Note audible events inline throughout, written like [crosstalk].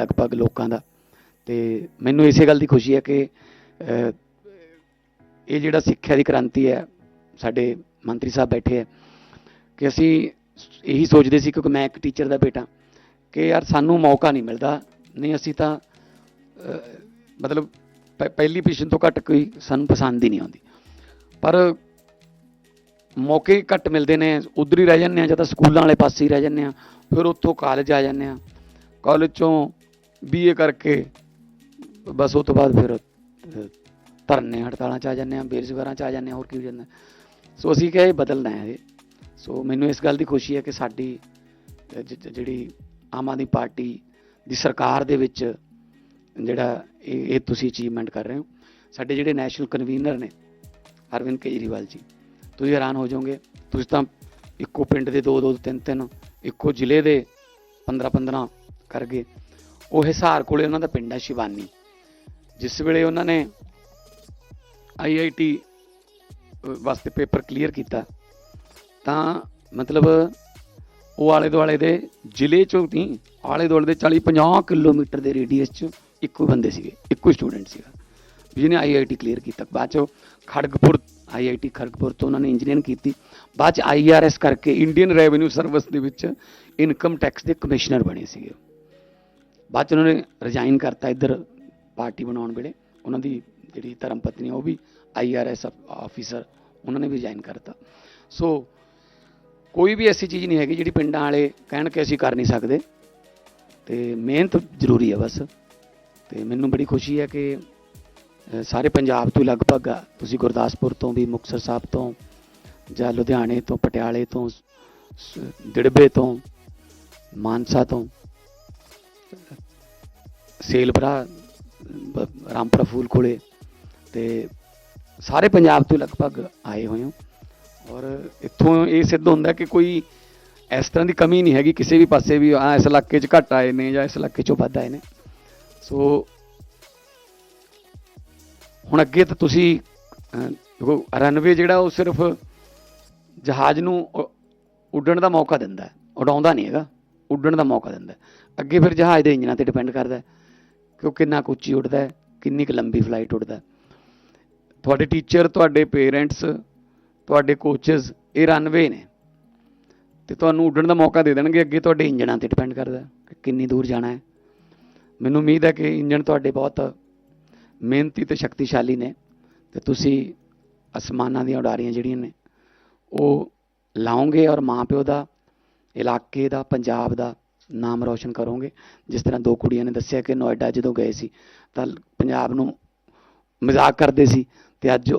ਲਗਭਗ ਲੋਕਾਂ ਦਾ। ਤੇ ਮੈਨੂੰ ਇਸੇ ਗੱਲ ਦੀ ਖੁਸ਼ੀ ਹੈ ਕਿ ਇਹ ਜਿਹੜਾ ਸਿੱਖਿਆ ਦੀ ਕ੍ਰਾਂਤੀ ਹੈ, ਸਾਡੇ ਮੰਤਰੀ ਸਾਹਿਬ ਬੈਠੇ ਹੈ, ਕਿ ਅਸੀਂ ਇਹੀ ਸੋਚਦੇ ਸੀ, ਕਿਉਂਕਿ ਮੈਂ ਇੱਕ ਟੀਚਰ ਦਾ ਬੇਟਾ, ਕਿ ਯਾਰ ਸਾਨੂੰ ਮੌਕਾ ਨਹੀਂ ਮਿਲਦਾ, ਨਹੀਂ ਅਸੀਂ ਤਾਂ ਮਤਲਬ ਪ- ਪਹਿਲੀ ਪੋਜੀਸ਼ਨ ਤੋਂ ਘੱਟ ਕੋਈ ਸਾਨੂੰ ਪਸੰਦ ਹੀ ਨਹੀਂ ਆਉਂਦੀ। ਪਰ ਮੌਕੇ ਘੱਟ ਮਿਲਦੇ ਨੇ, ਉਧਰ ਹੀ ਰਹਿ ਜਾਂਦੇ ਆ ਜਾਂ ਤਾਂ ਸਕੂਲਾਂ ਵਾਲੇ ਪਾਸੇ ਹੀ ਰਹਿ ਜਾਂਦੇ ਆ ਫਿਰ ਉੱਥੋਂ ਕਾਲਜ ਆ ਜਾਂਦੇ ਆ ਕਾਲਜ ਚੋਂ ਬੀਏ ਕਰਕੇ ਬਸ ਉਹ ਤੋਂ ਬਾਅਦ ਫਿਰ ਧਰਨੇ ਹੜਤਾਲਾਂ ਚ ਆ ਜਾਂਦੇ ਆ ਬੇਰੁਜ਼ਗਾਰਾਂ ਚ ਆ ਜਾਂਦੇ ਆ ਹੋਰ ਕੀ ਹੋ ਜਾਂਦਾ। ਸੋ ਅਸੀਂ ਕਿਹਾ ਇਹ ਬਦਲਣਾ ਹੈ ਇਹ। ਸੋ ਮੈਨੂੰ ਇਸ ਗੱਲ ਦੀ ਖੁਸ਼ੀ ਹੈ ਕਿ ਸਾਡੀ ਜਿਹੜੀ ਆਮ ਆਦਮੀ ਪਾਰਟੀ ਦੀ ਸਰਕਾਰ ਦੇ ਵਿੱਚ ਜਿਹੜਾ ਇਹ ਇਹ ਤੁਸੀਂ ਅਚੀਵਮੈਂਟ ਕਰ ਰਹੇ ਹੋ, ਸਾਡੇ ਜਿਹੜੇ ਨੈਸ਼ਨਲ ਕਨਵੀਨਰ ਨੇ, ਅਰਵਿੰਦ ਕੇਜਰੀਵਾਲ ਜੀ, ਤੁਸੀਂ ਹੈਰਾਨ ਹੋ ਜਾਓਗੇ, ਤੁਸੀਂ ਤਾਂ ਇੱਕੋ ਪਿੰਡ ਦੇ ਦੋ ਦੋ, ਤਿੰਨ ਤਿੰਨ, ਇੱਕੋ ਜ਼ਿਲ੍ਹੇ ਦੇ 15 15 ਕਰ ਗਏ। ਉਹ ਹਿਸਾਰ ਕੋਲੇ ਉਹਨਾਂ ਦਾ ਪਿੰਡ ਹੈ ਸ਼ਿਵਾਨੀ। ਜਿਸ ਵੇਲੇ ਉਹਨਾਂ ਨੇ ਆਈਆਈਟੀ ਵਾਸਤੇ ਪੇਪਰ ਕਲੀਅਰ ਕੀਤਾ, ਤਾਂ ਮਤਲਬ ਉਹ ਆਲੇ ਦੁਆਲੇ ਦੇ ਜ਼ਿਲ੍ਹੇ ਚੋਂ ਨਹੀਂ ਆਲੇ ਦੁਆਲੇ ਦੇ 40 50 ਕਿਲੋਮੀਟਰ ਦੇ ਰੇਡੀਅਸ ਚ ਇੱਕੋ ਬੰਦੇ ਸੀਗੇ, ਇੱਕੋ ਸਟੂਡੈਂਟ ਸੀਗਾ ਜਿਹਨੇ ਆਈਆਈਟੀ ਕਲੀਅਰ ਕੀਤਾ। ਬਾਅਦ ਚੋਂ ਖੜਗਪੁਰ ਆਈਆਈਟੀ ਖੜਗਪੁਰ ਤੋਂ ਉਹਨਾਂ ਨੇ ਇੰਜੀਨੀਅਰਿੰਗ ਕੀਤੀ। ਬਾਅਦ ਚ ਆਈਆਰਐਸ ਕਰਕੇ ਇੰਡੀਅਨ ਰੈਵਨਿਊ ਸਰਵਿਸ ਦੇ ਵਿੱਚ ਇਨਕਮ ਟੈਕਸ ਦੇ ਕਮਿਸ਼ਨਰ ਬਣੇ ਸੀਗੇ। ਬਾਅਦ ਚ ਉਹਨਾਂ ਨੇ ਰਿਜ਼ਾਈਨ ਕਰਤਾ ਇੱਧਰ ਪਾਰਟੀ ਬਣਾਉਣ ਵੇਲੇ। ਉਹਨਾਂ ਦੀ ਜਿਹੜੀ ਧਰਮ ਪਤਨੀ ਉਹ ਵੀ ਆਈਆਰਐਸ ਆਫੀਸਰ ਉਹਨਾਂ ਨੇ ਵੀ ਰਿਜ਼ਾਈਨ ਕਰਤਾ। ਸੋ ਕੋਈ ਵੀ ਐਸੀ ਚੀਜ਼ ਨਹੀਂ ਹੈਗੀ ਜਿਹੜੀ ਪਿੰਡਾਂ ਵਾਲੇ ਕਹਿਣ ਕਿ ਅਸੀਂ ਕਰ ਨਹੀਂ ਸਕਦੇ। ਤੇ ਮਿਹਨਤ ਜ਼ਰੂਰੀ ਹੈ ਬਸ। ਤੇ ਮੈਨੂੰ ਬੜੀ ਖੁਸ਼ੀ ਹੈ ਕਿ ਸਾਰੇ ਪੰਜਾਬ ਤੋਂ ਲਗਭਗ ਆ, ਤੁਸੀਂ ਗੁਰਦਾਸਪੁਰ ਤੋਂ ਵੀ ਮੁਕਤਸਰ ਸਾਹਿਬ ਤੋਂ ਜਾਂ ਲੁਧਿਆਣੇ ਤੋਂ ਪਟਿਆਲੇ ਤੋਂ ਸ- ਦਿੜਬੇ ਤੋਂ ਮਾਨਸਾ ਤੋਂ ਸੇਲਪਰਾ ਬ- ਰਾਮਪੁਰਾ ਫੂਲ ਕੋਲੇ ਤੇ ਸਾਰੇ ਪੰਜਾਬ ਤੋਂ ਲਗਭਗ ਆਏ ਹੋਏ ਹੋ। ਔਰ ਇੱਥੋਂ ਇਹ ਸਿੱਧ ਹੁੰਦਾ ਕਿ ਕੋਈ ਇਸ ਤਰ੍ਹਾਂ ਦੀ ਕਮੀ ਨਹੀਂ ਹੈਗੀ, ਕਿਸੇ ਵੀ ਪਾਸੇ ਵੀ ਆ, ਇਸ ਇਲਾਕੇ 'ਚ ਘੱਟ ਆਏ ਨੇ ਜਾਂ ਇਸ ਇਲਾਕੇ 'ਚੋਂ ਵੱਧ ਆਏ ਨੇ। ਸੋ ਹੁਣ ਅੱਗੇ ਤਾਂ ਤੁਸੀਂ ਦੇਖੋ ਰਨਵੇ ਜਿਹੜਾ ਉਹ ਸਿਰਫ ਜਹਾਜ਼ ਨੂੰ ਉੱਡਣ ਦਾ ਮੌਕਾ ਦਿੰਦਾ, ਉਡਾਉਂਦਾ ਨਹੀਂ ਹੈਗਾ। ਉੱਡਣ ਦਾ ਮੌਕਾ ਦਿੰਦਾ ਅੱਗੇ ਫਿਰ ਜਹਾਜ਼ ਦੇ ਇੰਜਨਾਂ ਤੇ ਡਿਪੈਂਡ ਕਰਦਾ ਕਿ ਉਹ ਕਿੰਨਾ ਕੁ ਉੱਚੀ ਉੱਡਦਾ ਹੈ, ਕਿੰਨੀ ਕੁ ਲੰਬੀ ਫਲਾਈਟ ਉੱਡਦਾ ਤੁਹਾਡੇ ਟੀਚਰ ਤੁਹਾਡੇ ਪੇਰੈਂਟਸ ਤੁਹਾਡੇ ਕੋਚਸ ਇਹ ਰਨਵੇ ਨੇ। ਤੇ ਤੁਹਾਨੂੰ ਉੱਡਣ ਦਾ ਮੌਕਾ ਦੇ ਦੇਣਗੇ, ਅੱਗੇ ਤੁਹਾਡੇ ਇੰਜਣਾਂ ਤੇ ਡਿਪੈਂਡ ਕਰਦਾ ਕਿ ਕਿੰਨੀ ਦੂਰ ਜਾਣਾ ਹੈ। ਮੈਨੂੰ ਉਮੀਦ ਹੈ ਕਿ ਇੰਜਣ ਤੁਹਾਡੇ ਬਹੁਤ ਮਿਹਨਤੀ ਤੇ ਸ਼ਕਤੀਸ਼ਾਲੀ ਨੇ ਤੇ ਤੁਸੀਂ ਅਸਮਾਨਾਂ ਦੀਆਂ ਉਡਾਰੀਆਂ ਜਿਹੜੀਆਂ ਨੇ, ਉਹ ਲਾਓਗੇ ਔਰ ਮਾਂ ਪਿਓ ਦਾ ਇਲਾਕੇ ਦਾ, ਪੰਜਾਬ ਦਾ ਨਾਮ ਰੌਸ਼ਨ ਕਰੋਗੇ। ਜਿਸ ਤਰ੍ਹਾਂ ਦੋ ਕੁੜੀਆਂ ਨੇ ਦੱਸਿਆ ਕਿ ਨੋਇਡਾ ਜਦੋਂ ਗਏ ਸੀ, ਤਾਂ ਪੰਜਾਬ ਨੂੰ ਮਜ਼ਾਕ ਕਰਦੇ ਸੀ ਤੇ ਅੱਜ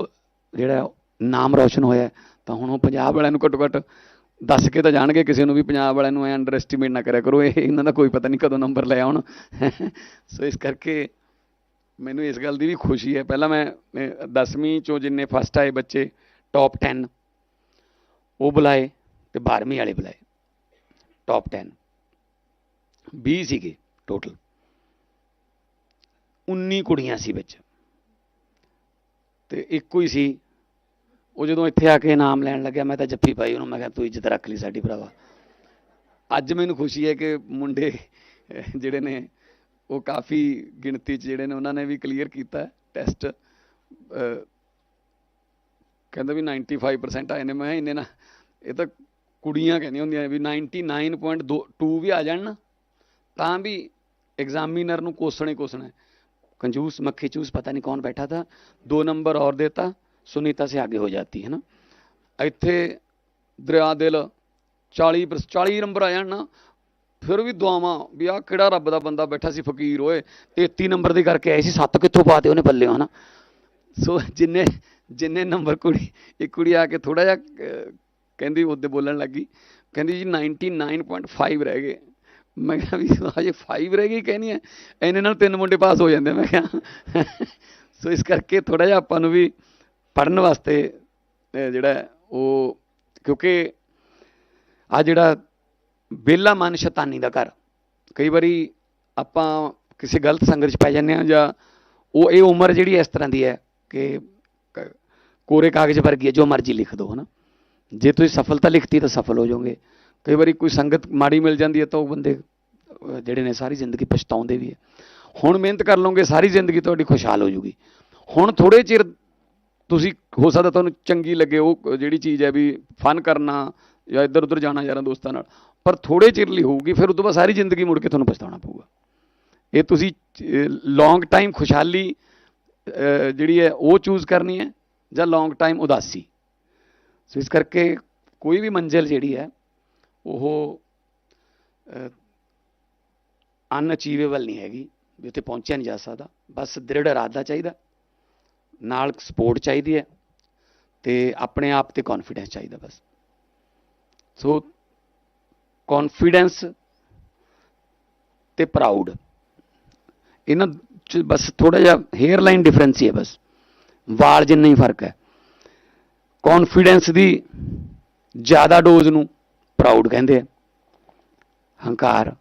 ਜਿਹੜਾ ਨਾਮ ਰੌਸ਼ਨ ਹੋਇਆ, ਤਾਂ ਹੁਣ ਉਹ ਪੰਜਾਬ ਵਾਲਿਆਂ ਨੂੰ ਘੱਟੋ ਘੱਟ ਦੱਸ ਕੇ ਤਾਂ ਜਾਣਗੇ, ਕਿਸੇ ਨੂੰ ਵੀ ਪੰਜਾਬ ਵਾਲਿਆਂ ਨੂੰ ਐ ਅੰਡਰ ਐਸਟੀਮੇਟ ਨਾ ਕਰਿਆ ਕਰੋ। ਇਹ ਇਹਨਾਂ ਦਾ ਕੋਈ ਪਤਾ ਨਹੀਂ ਕਦੋਂ ਨੰਬਰ ਲੈ ਆਉਣ। ਸੋ ਇਸ ਕਰਕੇ ਮੈਨੂੰ ਇਸ ਗੱਲ ਦੀ ਵੀ ਖੁਸ਼ੀ ਹੈ। ਪਹਿਲਾਂ ਮੈਂ 10ਵੀਂ ਚੋਂ ਜਿੰਨੇ ਫਸਟ ਆਏ ਬੱਚੇ ਟੌਪ 10 ਉਹ ਬੁਲਾਏ ਤੇ 12ਵੀਂ ਵਾਲੇ ਬੁਲਾਏ। ਟੌਪ 10 20 ਸੀਗੇ ਟੋਟਲ 19 ਕੁੜੀਆਂ ਸੀ ਵਿੱਚ। ਤੇ ਇੱਕੋ ਹੀ ਸੀ। ਉਹ ਜਦੋਂ ਇੱਥੇ ਆ ਕੇ ਨਾਮ ਲੈਣ ਲੱਗਿਆ, ਮੈਂ ਤਾਂ ਜੱਫੀ ਪਾਈ ਉਹਨੂੰ, ਮੈਂ ਕਿਹਾ, ਤੂੰ ਇੱਜ਼ਤ ਰੱਖ ਲਈ ਸਾਡੀ ਭਰਾਵਾ। ਅੱਜ ਮੈਨੂੰ ਖੁਸ਼ੀ ਹੈ ਕਿ ਮੁੰਡੇ, ਜਿਹੜੇ ਨੇ, ਉਹ ਕਾਫੀ ਗਿਣਤੀ 'ਚ ਜਿਹੜੇ ਨੇ, ਉਹਨਾਂ ਨੇ ਵੀ ਕਲੀਅਰ ਕੀਤਾ ਟੈਸਟ ਕਹਿੰਦਾ ਵੀ 95% ਆਏ ਨੇ। ਮੈਂ ਇੰਨੇ ਨਾ, ਇਹ ਤਾਂ ਕੁੜੀਆਂ ਕਹਿੰਦੀਆਂ ਹੁੰਦੀਆਂ ਨੇ ਵੀ 99.2 ਵੀ ਆ ਜਾਣ ਨਾ ਤਾਂ ਵੀ एग्जामिनर ਨੂੰ ਕੋਸਣੇ ਕੋਸਣਾ ਹੈ। कंजूस मक्खी चूस पता नहीं कौन बैठा था दो नंबर और देता सुनीता से आगे हो जाती है ना ਇੱਥੇ ਦਰਿਆ ਦਿਲ 40 ਪਰ- 40 ਨੰਬਰ ਆ ਜਾਣ ਨਾ ਫਿਰ ਵੀ ਦੁਆਵਾਂ ਵੀ ਆ ਕਿਹੜਾ ਰੱਬ ਦਾ ਬੰਦਾ ਬੈਠਾ ਸੀ ਫਕੀਰ ਓਏ 33 ਨੰਬਰ ਦੇ ਕਰਕੇ ਆਏ ਸੀ ਸੱਤ ਕਿੱਥੋਂ ਪਾਤੇ ਉਹਨੇ ਪੱਲੇ ਹਨਾ ਸੋ ਜਿੰਨੇ ਜਿੰਨੇ ਨੰਬਰ ਕੁੜੀ ਇੱਕ ਕੁੜੀ ਆ ਕੇ ਥੋੜਾ ਜਿਹਾ ਅਹ, ਕਹਿੰਦੀ ਉਹਦੇ ਬੋਲਣ ਲੱਗੀ। ਕਹਿੰਦੀ ਜੀ 99.5 ਰਹਿ ਗਏ। ਮੈਂ ਕਿਹਾ ਵੀ [laughs] ਹਜੇ 5 ਰਹਿ ਗਈ ਕਹਿੰਦੀ ਹੈ ਇਹਨੇ ਨਾਲ ਤਿੰਨ ਮੁੰਡੇ ਪਾਸ ਹੋ ਜਾਂਦੇ ਮੈਂ ਕਿਹਾ। [laughs] ਸੋ ਇਸ ਕਰਕੇ ਥੋੜਾ ਜਿਹਾ ਆਪਾਂ ਨੂੰ ਵੀ ਪੜਨ ਵਾਸਤੇ ਜਿਹੜਾ ਉਹ ਕਿਉਂਕਿ ਆ ਜਿਹੜਾ ਬੇਲਾ ਮਨ ਸ਼ੈਤਾਨੀ ਦਾ ਘਰ, ਕਈ ਵਾਰੀ ਆਪਾਂ ਕਿਸੇ ਗਲਤ ਸੰਗਤ 'ਚ ਪੈ ਜਾਂਦੇ ਆ ਜਾਂ ਉਹ ਇਹ ਉਮਰ ਜਿਹੜੀ ਇਸ ਤਰ੍ਹਾਂ ਦੀ ਹੈ ਕਿ ਕ- ਕੋਰੇ ਕਾਗਜ਼ ਵਰਗੀ ਹੈ ਜੋ ਮਰਜ਼ੀ ਲਿਖ ਦਿਓ ਹਨਾ। ਜੇ ਤੁਸੀਂ ਸਫਲਤਾ ਲਿਖਤੀ ਤਾਂ ਸਫਲ ਹੋ ਜਾਓਗੇ। ਕਈ ਵਾਰੀ ਕੋਈ ਸੰਗਤ ਮਾੜੀ ਮਿਲ ਜਾਂਦੀ ਹੈ ਤਾਂ ਉਹ ਬੰਦੇ ਜਿਹੜੇ ਨੇ ਸਾਰੀ ਜ਼ਿੰਦਗੀ ਪਛਤਾਉਂਦੇ ਵੀ ਹੈ। ਹੁਣ ਮਿਹਨਤ ਕਰ ਲਓਗੇ, ਸਾਰੀ ਜ਼ਿੰਦਗੀ ਤੁਹਾਡੀ ਖੁਸ਼ਹਾਲ ਹੋ ਜੂਗੀ ਹੁਣ ਥੋੜੇ ਚਿਰ ਤੁਸੀਂ, ਹੋ ਸਕਦਾ ਤੁਹਾਨੂੰ ਚੰਗੀ ਲੱਗੇ, ਉਹ ਜਿਹੜੀ ਚੀਜ਼ ਹੈ ਵੀ ਫਨ ਕਰਨਾ ਜਾਂ ਇੱਧਰ ਉੱਧਰ ਜਾਣਾ ਯਾਰਾਂ ਦੋਸਤਾਂ ਨਾਲ, ਪਰ ਥੋੜੇ ਚਿਰ ਲਈ ਹੋਊਗੀ, ਫਿਰ ਉਸ ਤੋਂ ਬਾਅਦ ਸਾਰੀ ਜ਼ਿੰਦਗੀ ਮੁੜ ਕੇ ਤੁਹਾਨੂੰ ਪਛਤਾਉਣਾ ਪਊਗਾ। ਇਹ ਤੁਸੀਂ ਲੌਂਗ ਟਾਈਮ ਖੁਸ਼ਹਾਲੀ ਜਿਹੜੀ ਹੈ ਉਹ ਚੂਜ਼ ਕਰਨੀ ਹੈ ਜਾਂ ਲੌਂਗ ਟਾਈਮ ਉਦਾਸੀ? ਸੋ ਇਸ ਕਰਕੇ ਕੋਈ ਵੀ ਮੰਜ਼ਿਲ ਜਿਹੜੀ ਹੈ, ਉਹ ਅਨਅਚੀਵੇਬਲ ਨਹੀਂ ਹੈਗੀ, ਵੀ ਉੱਥੇ ਪਹੁੰਚਿਆ ਨਹੀਂ ਜਾ ਸਕਦਾ। ਬਸ ਦ੍ਰਿੜ ਇਰਾਦਾ ਚਾਹੀਦਾ, ਨਾਲ ਸਪੋਰਟ ਚਾਹੀਦੀ ਹੈ, ਤੇ ਆਪਣੇ ਆਪ ਤੇ ਕੌਨਫੀਡੈਂਸ ਚਾਹੀਦਾ ਬਸ। ਸੋ ਕੌਨਫੀਡੈਂਸ ਤੇ ਪ੍ਰਾਊਡ ਇਹਨਾਂ 'ਚ ਬਸ ਥੋੜਾ ਜਿਹਾ ਹੇਅਰ ਲਾਈਨ ਡਿਫਰੈਂਸ ਹੀ ਹੈ ਬਸ। ਵਾਲ ਜਿੰਨਾ ਹੀ ਫ਼ਰਕ ਹੈ। ਕੌਨਫੀਡੈਂਸ ਦੀ ਜ਼ਿਆਦਾ ਡੋਜ਼ ਨੂੰ ਪ੍ਰਾਊਡ ਕਹਿੰਦੇ ਆ। ਹੰਕਾਰ।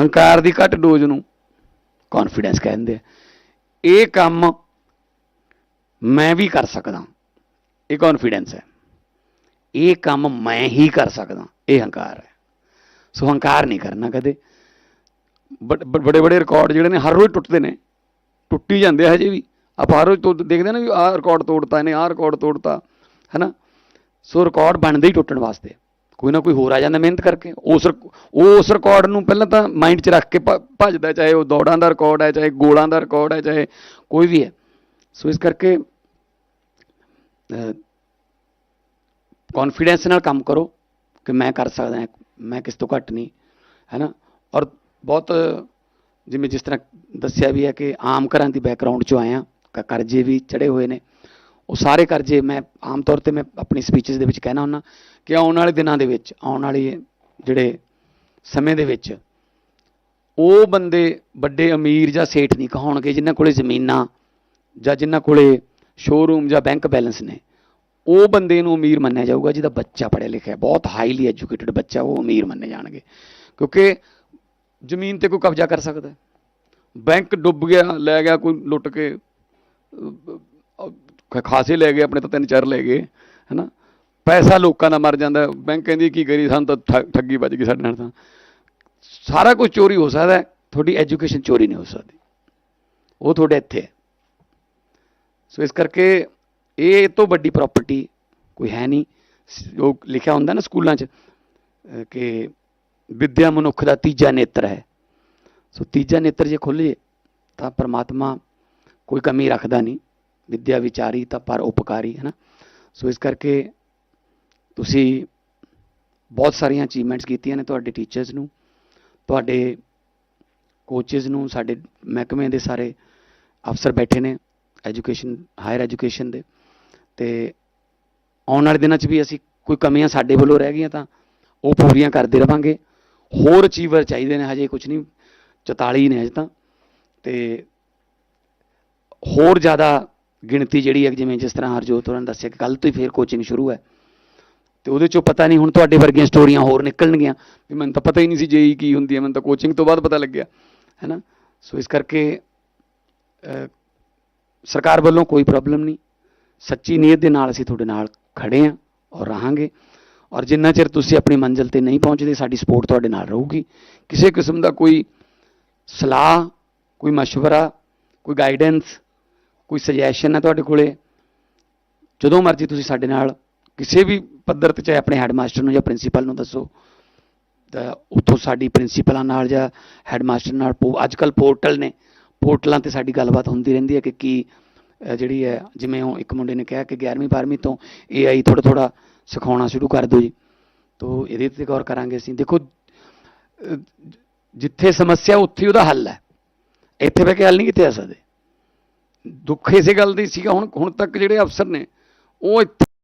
ਹੰਕਾਰ ਦੀ ਘੱਟ ਡੋਜ਼ ਨੂੰ ਕੌਨਫੀਡੈਂਸ ਕਹਿੰਦੇ ਆ। ਇਹ ਕੰਮ ਮੈਂ ਵੀ ਕਰ ਸਕਦਾ। ਇਹ ਕੌਨਫੀਡੈਂਸ ਹੈ। ਇਹ ਕੰਮ ਮੈਂ ਹੀ ਕਰ ਸਕਦਾ। ਇਹ ਹੰਕਾਰ ਹੈ। ਸੋ ਹੰਕਾਰ ਨਹੀਂ ਕਰਨਾ ਕਦੇ। ਬੜੇ ਬੜੇ ਰਿਕਾਰਡ ਜਿਹੜੇ ਨੇ ਹਰ ਰੋਜ਼ ਟੁੱਟਦੇ ਨੇ। ਟੁੱਟੀ ਜਾਂਦੇ ਆ ਹਜੇ ਵੀ। ਆਪਾਂ ਹਰ ਰੋਜ਼ ਤੋਂ ਦੇਖਦੇ ਨਾ ਵੀ ਆਹ ਰਿਕਾਰਡ ਤੋੜਤਾ ਇਹਨੇ ਆਹ ਰਿਕਾਰਡ ਤੋੜਤਾ ਹੈਨਾ ਸੋ ਰਿਕਾਰਡ ਬਣਦੇ ਹੀ ਟੁੱਟਣ ਵਾਸਤੇ ਕੋਈ ਨਾ ਕੋਈ ਹੋਰ ਆ ਜਾਂਦਾ ਮਿਹਨਤ ਕਰਕੇ ਉਸ ਰਿਕ- ਉਸ ਰਿਕਾਰਡ ਨੂੰ ਪਹਿਲਾਂ ਤਾਂ ਮਾਈਂਡ 'ਚ ਰੱਖ ਕੇ ਭ- ਭੱਜਦਾ ਚਾਹੇ ਉਹ ਦੌੜਾਂ ਦਾ ਰਿਕਾਰਡ ਹੈ ਚਾਹੇ ਗੋਲਾਂ ਦਾ ਰਿਕਾਰਡ ਹੈ ਚਾਹੇ ਕੋਈ ਵੀ ਹੈ ਸੋ ਇਸ ਕਰਕੇ ਕੌਨਫੀਡੈਂਸ ਨਾਲ ਕੰਮ ਕਰੋ ਕਿ ਮੈਂ ਕਰ ਸਕਦਾ ਮੈਂ ਕਿਸ ਤੋਂ ਘੱਟ ਨਹੀਂ ਹੈ ਨਾ ਔਰ ਬਹੁਤ ਜਿਵੇਂ ਜਿਸ ਤਰ੍ਹਾਂ ਦੱਸਿਆ ਵੀ ਹੈ ਕਿ ਆਮ ਘਰਾਂ ਦੀ ਬੈਕਗ੍ਰਾਉਂਡ ਚੋਂ ਆਇਆ ਕ- ਕਰਜ਼ੇ ਵੀ ਚੜੇ ਹੋਏ ਨੇ। ਉਹ ਸਾਰੇ ਕਰਜ਼ੇ ਮੈਂ ਆਮ ਤੌਰ ਤੇ ਮੈਂ ਆਪਣੀ ਸਪੀਚਸ ਦੇ ਵਿੱਚ ਕਹਿਣਾ ਹੁੰਦਾ ਕਿ ਆਉਣ ਵਾਲੇ ਦਿਨਾਂ ਦੇ ਵਿੱਚ ਆਉਣ ਵਾਲੇ ਜਿਹੜੇ ਸਮੇਂ ਦੇ ਵਿੱਚ ਉਹ ਬੰਦੇ ਵੱਡੇ ਅਮੀਰ ਜਾਂ ਸੇਠ ਨਹੀਂ ਕਹਾਉਣਗੇ ਜਿਨ੍ਹਾਂ ਕੋਲੇ ਜ਼ਮੀਨਾਂ ਜਾਂ ਜਿਨ੍ਹਾਂ ਕੋਲੇ ਸ਼ੋਰੂਮ ਜਾਂ ਬੈਂਕ ਬੈਲੈਂਸ ਨੇ। ਉਹ ਬੰਦੇ ਨੂੰ ਅਮੀਰ ਮੰਨਿਆ ਜਾਊਗਾ ਜਿਹਦਾ ਬੱਚਾ ਪੜ੍ਹਿਆ ਲਿਖਿਆ ਹੈ, ਬਹੁਤ ਹਾਈਲੀ ਐਜੂਕੇਟਿਡ ਬੱਚਾ ਉਹ ਅਮੀਰ ਮੰਨੇ ਜਾਣਗੇ। ਕਿਉਂਕਿ ਜ਼ਮੀਨ ਤੇ ਕੋਈ ਕਬਜ਼ਾ ਕਰ ਸਕਦਾ ਬੈਂਕ ਡੁੱਬ ਗਿਆ ਲੈ ਗਿਆ ਕੋਈ ਲੁੱਟ ਕੇ ਖਾਸੇ ਲੈ ਗਏ, ਆਪਣੇ ਤਾਂ ਤਿੰਨ ਚਾਰ ਲੈ ਗਏ, ਹੈਨਾ? ਪੈਸਾ ਲੋਕਾਂ ਦਾ ਮਰ ਜਾਂਦਾ, ਬੈਂਕ ਕਹਿੰਦੀ ਕੀ ਕਰੀ, ਸਾਨੂੰ ਤਾਂ ਠ- ਠੱਗੀ ਵੱਜ ਗਈ ਸਾਡੇ ਨਾਲ ਤਾਂ। ਸਾਰਾ ਕੁਝ ਚੋਰੀ ਹੋ ਸਕਦਾ ਤੁਹਾਡੀ ਐਜੂਕੇਸ਼ਨ ਚੋਰੀ ਨਹੀਂ ਹੋ ਸਕਦੀ। ਉਹ ਤੁਹਾਡੇ ਇੱਥੇ ਹੈ। ਸੋ ਇਸ ਕਰਕੇ ਇਹ ਤੋਂ ਵੱਡੀ ਪ੍ਰਾਪਰਟੀ ਕੋਈ ਹੈ ਨਹੀਂ। ਜੋ ਲਿਖਿਆ ਹੁੰਦਾ ਨਾ ਸਕੂਲਾਂ 'ਚ ਕਿ ਵਿਦਿਆ ਮਨੁੱਖ ਦਾ ਤੀਜਾ ਨੇਤਰ ਹੈ। ਸੋ ਤੀਜਾ ਨੇਤਰ ਜੇ ਖੁੱਲ੍ਹੇ ਤਾਂ ਪਰਮਾਤਮਾ ਕੋਈ ਕਮੀ ਰੱਖਦਾ ਨਹੀਂ, ਵਿਦਿਆ ਵਿਚਾਰੀ ਤਾਂ ਪਰ ਉਪਕਾਰੀ, ਹੈ ਨਾ? ਸੋ ਇਸ ਕਰਕੇ ਤੁਸੀਂ ਬਹੁਤ ਸਾਰੀਆਂ ਅਚੀਵਮੈਂਟਸ ਕੀਤੀਆਂ ਨੇ ਤੁਹਾਡੇ ਟੀਚਰਸ ਨੂੰ, ਤੁਹਾਡੇ ਕੋਚਸ ਨੂੰ, ਸਾਡੇ ਮਹਿਕਮੇ ਦੇ ਸਾਰੇ ਅਫਸਰ ਬੈਠੇ ਨੇ ਐਜੂਕੇਸ਼ਨ ਹਾਇਰ ਐਜੂਕੇਸ਼ਨ ਦੇ। ਤੇ ਆਉਣ ਵਾਲੇ ਦਿਨਾਂ 'ਚ ਵੀ ਅਸੀਂ ਕੋਈ ਕਮੀਆਂ ਸਾਡੇ ਵੱਲੋਂ ਰਹਿ ਗਈਆਂ ਤਾਂ ਉਹ ਪੂਰੀਆਂ ਕਰਦੇ ਰਵਾਂਗੇ। ਹੋਰ ਅਚੀਵਰ ਚਾਹੀਦੇ ਨੇ, ਹਜੇ ਕੁਝ ਨਹੀਂ 44 ਨੇ ਹਜੇ ਤਾਂ। ਤੇ ਹੋਰ ਜ਼ਿਆਦਾ ਗਿਣਤੀ ਜਿਹੜੀ ਹੈ ਜਿਵੇਂ ਜਿਸ ਤਰ੍ਹਾਂ ਹਰਜੋਤ ਹੋਰਾਂ ਨੇ ਦੱਸਿਆ ਕਿ ਕੱਲ ਤੋਂ ਹੀ ਫੇਰ ਕੋਚਿੰਗ ਸ਼ੁਰੂ ਹੈ ਤੇ ਉਹਦੇ ਚੋਂ ਪਤਾ ਨਹੀਂ ਹੁਣ ਤੁਹਾਡੇ ਵਰਗੀਆਂ ਸਟੋਰੀਆਂ ਹੋਰ ਨਿਕਲਣਗੀਆਂ ਵੀ ਮੈਨੂੰ ਤਾਂ ਪਤਾ ਹੀ ਨਹੀਂ ਸੀ ਜੇਈ ਕੀ ਹੁੰਦੀ ਹੈ ਮੈਨੂੰ ਤਾਂ ਕੋਚਿੰਗ ਤੋਂ ਬਾਅਦ ਪਤਾ ਲੱਗਿਆ ਹੈ ਨਾ ਸੋ ਇਸ ਕਰਕੇ ਅਹ, ਸਰਕਾਰ ਵੱਲੋਂ ਕੋਈ ਪ੍ਰੋਬਲਮ ਨਹੀਂ ਸੱਚੀ ਨੀਅਤ ਦੇ ਨਾਲ ਅਸੀਂ ਤੁਹਾਡੇ ਨਾਲ ਖੜੇ ਹਾਂ ਔਰ ਰਹਾਂਗੇ ਔਰ ਜਿੰਨਾ ਚਿਰ ਤੁਸੀਂ ਆਪਣੀ ਮੰਜ਼ਿਲ ਤੇ ਨਹੀਂ ਪਹੁੰਚਦੇ ਸਾਡੀ ਸਪੋਰਟ ਤੁਹਾਡੇ ਨਾਲ ਰਹੂਗੀ ਕਿਸੇ ਕਿਸਮ ਦਾ ਕੋਈ ਸਲਾਹ ਕੋਈ مشورہ ਕੋਈ ਗਾਈਡੈਂਸ ਕੋਈ ਸੁਜੈਸ਼ਨ ਹੈ ਤੁਹਾਡੇ ਕੋਲੇ? ਜਦੋਂ ਮਰਜ਼ੀ ਤੁਸੀਂ ਸਾਡੇ ਨਾਲ ਕਿਸੇ ਵੀ ਪੱਧਰ ਤੇ, ਚਾਹੇ ਆਪਣੇ ਹੈਡਮਾਸਟਰ ਨੂੰ ਜਾਂ ਪ੍ਰਿੰਸੀਪਲ ਨੂੰ ਦੱਸੋ, ਤਾਂ ਉੱਥੋਂ ਸਾਡੀ ਪ੍ਰਿੰਸੀਪਲਾਂ ਨਾਲ ਜਾਂ ਹੈਡਮਾਸਟਰ ਨਾਲ ਅੱਜ ਕੱਲ ਪੋਰਟਲ ਨੇ। ਪੋਰਟਲਾਂ ਤੇ ਸਾਡੀ ਗੱਲਬਾਤ ਹੁੰਦੀ ਰਹਿੰਦੀ ਹੈ ਕਿ ਕੀ ਜਿਹੜੀ ਹੈ, ਜਿਵੇਂ ਉਹ ਇੱਕ ਮੁੰਡੇ ਨੇ ਕਿਹਾ ਕਿ 11ਵੀਂ 12ਵੀਂ ਤੋਂ AI ਥੋੜਾ ਥੋੜਾ ਸਿਖਾਉਣਾ ਸ਼ੁਰੂ ਕਰ ਦਿਓ ਜੀ। ਤੋ ਇਹਦੇ ਤੇ ਗੌਰ ਕਰਾਂਗੇ ਅਸੀਂ। ਦੇਖੋ ਜਿੱਥੇ ਸਮੱਸਿਆ, ਉੱਥੇ ਉਹਦਾ ਹੱਲ ਹੈ। ਇੱਥੇ ਬਹਿ ਕੇ ਹੱਲ ਨਹੀਂ ਕਿਤੇ ਆ ਸਕਦੇ। ਦੁੱਖ ਇਸੇ ਗੱਲ ਦੀ ਸੀਗਾ। ਹੁਣ ਹੁਣ ਤੱਕ ਜਿਹੜੇ ਅਫਸਰ ਨੇ ਉਹ ਇੱਥੇ